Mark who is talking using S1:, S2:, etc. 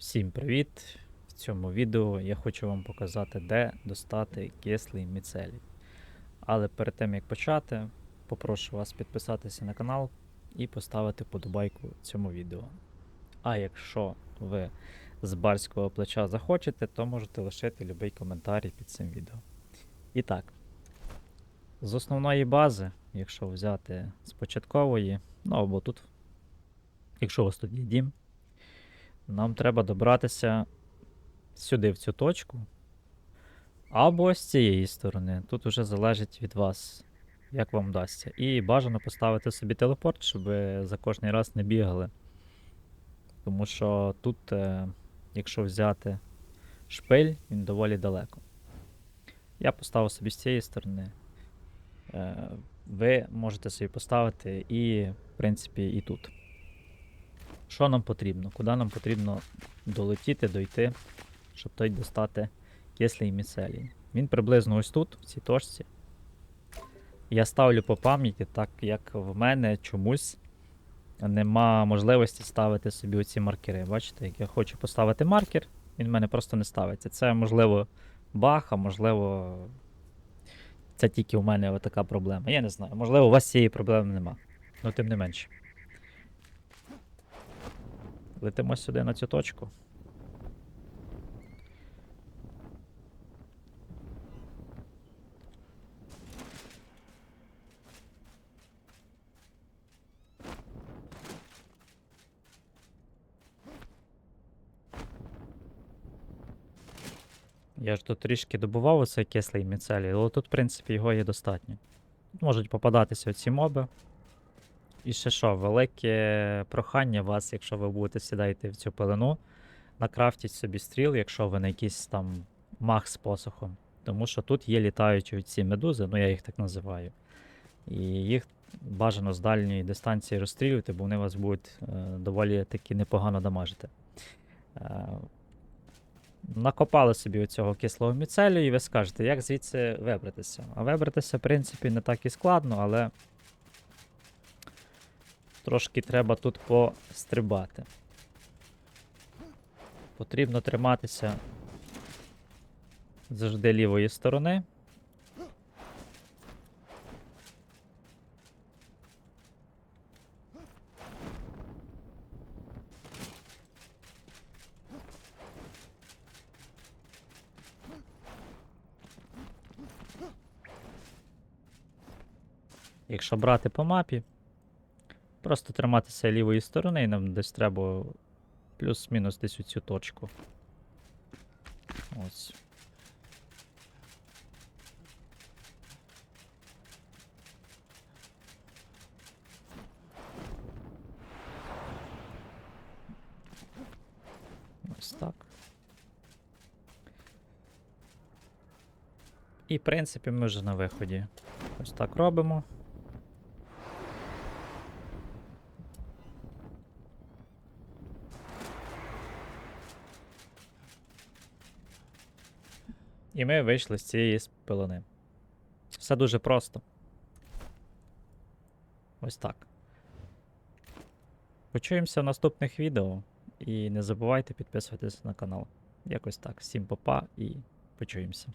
S1: Всім привіт! В цьому відео я хочу вам показати, де достати кислий міцелій. Але перед тим як почати, попрошу вас підписатися на канал і поставити подобайку цьому відео. А якщо ви з барського плеча захочете, то можете лишити будь-який коментар під цим відео. І так, з основної бази, якщо взяти з початкової, ну або тут, якщо у вас тут є дім, нам треба добратися сюди, в цю точку. Або з цієї сторони. Тут вже залежить від вас, як вам вдасться. І бажано поставити собі телепорт, щоб ви за кожний раз не бігали. Тому що тут, е, якщо взяти шпиль, він доволі далеко. Я поставив собі з цієї сторони. Е, ви можете собі поставити і, в принципі, і тут. Що нам потрібно? Куди нам потрібно долетіти, дойти, щоб той достати кислий міцелій? Він приблизно ось тут, в цій точці. Я ставлю по пам'яті, так як в мене чомусь нема можливості ставити собі оці маркери. Бачите, як я хочу поставити маркер, він в мене просто не ставиться. Це можливо баг, а можливо. Це тільки у мене така проблема. Я не знаю. Можливо, у вас цієї проблеми нема. Ну, тим не менше. Летимо сюди на цю точку. Я ж тут трішки добував оцей кислий міцелій, але тут, в принципі, його є достатньо. Можуть попадатися оці моби. І ще що, велике прохання вас, якщо ви будете сідати в цю пелену, накрафтіть собі стріл, якщо ви на якийсь там мах з посохом. Тому що тут є літаючі ці медузи, ну я їх так називаю. І їх бажано з дальньої дистанції розстрілювати, бо вони вас будуть е, доволі таки непогано дамажити. Е, накопали собі оцього кислого міцелю, і ви скажете, як звідси вибратися. А вибратися, в принципі, не так і складно, але трошки треба тут пострибати. Потрібно триматися завжди лівої сторони. Якщо брати по мапі, просто триматися лівої сторони, і нам десь треба плюс-мінус десь у цю точку. Ось. Ось так. І, в принципі, ми вже на виході. Ось так робимо. І ми вийшли з цієї спилини. Все дуже просто. Ось так. Почуємося в наступних відео. І не забувайте підписуватися на канал. Якось так. Всім попа і почуємося.